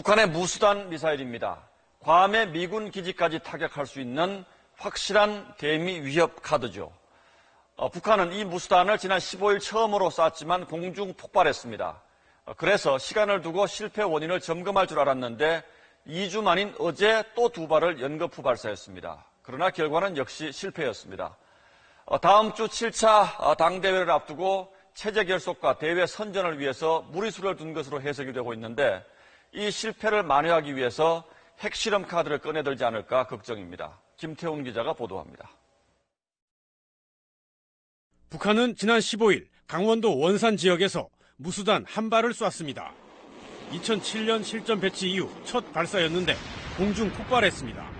북한의 무수단 미사일입니다. 괌의 미군 기지까지 타격할 수 있는 확실한 대미 위협 카드죠. 어, 북한은 이 무수단을 지난 15일 처음으로 쐈지만 공중 폭발했습니다. 어, 그래서 시간을 두고 실패 원인을 점검할 줄 알았는데 2주 만인 어제 또 두 발을 연거푸 발사했습니다. 그러나 결과는 역시 실패였습니다. 어, 다음 주 7차 당대회를 앞두고 체제 결속과 대회 선전을 위해서 무리수를 둔 것으로 해석이 되고 있는데 이 실패를 만회하기 위해서 핵실험 카드를 꺼내들지 않을까 걱정입니다. 김태훈 기자가 보도합니다. 북한은 지난 15일 강원도 원산 지역에서 무수단 한 발을 쐈습니다. 2007년 실전 배치 이후 첫 발사였는데 공중 폭발했습니다.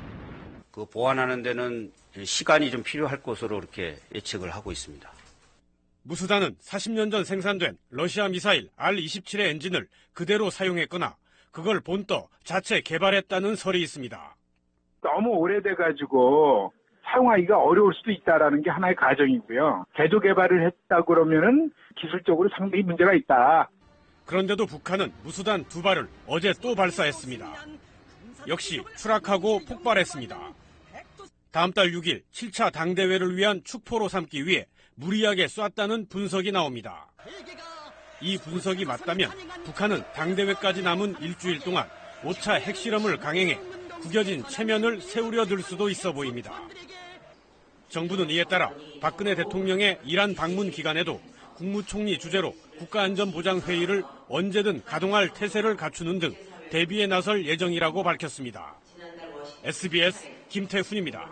그 보완하는 데는 시간이 좀 필요할 것으로 이렇게 예측을 하고 있습니다. 무수단은 40년 전 생산된 러시아 미사일 R-27의 엔진을 그대로 사용했거나 그걸 본떠 자체 개발했다는 설이 있습니다. 너무 오래돼가지고 사용하기가 어려울 수도 있다라는 게 하나의 가정이고요. 개조 개발을 했다 그러면은 기술적으로 상당히 문제가 있다. 그런데도 북한은 무수단 두 발을 어제 또 발사했습니다. 역시 추락하고 폭발했습니다. 다음 달 6일 7차 당대회를 위한 축포로 삼기 위해 무리하게 쐈다는 분석이 나옵니다. 이 분석이 맞다면 북한은 당대회까지 남은 일주일 동안 5차 핵실험을 강행해 구겨진 체면을 세우려 들 수도 있어 보입니다. 정부는 이에 따라 박근혜 대통령의 이란 방문 기간에도 국무총리 주재로 국가안전보장회의를 언제든 가동할 태세를 갖추는 등 대비에 나설 예정이라고 밝혔습니다. SBS 김태훈입니다.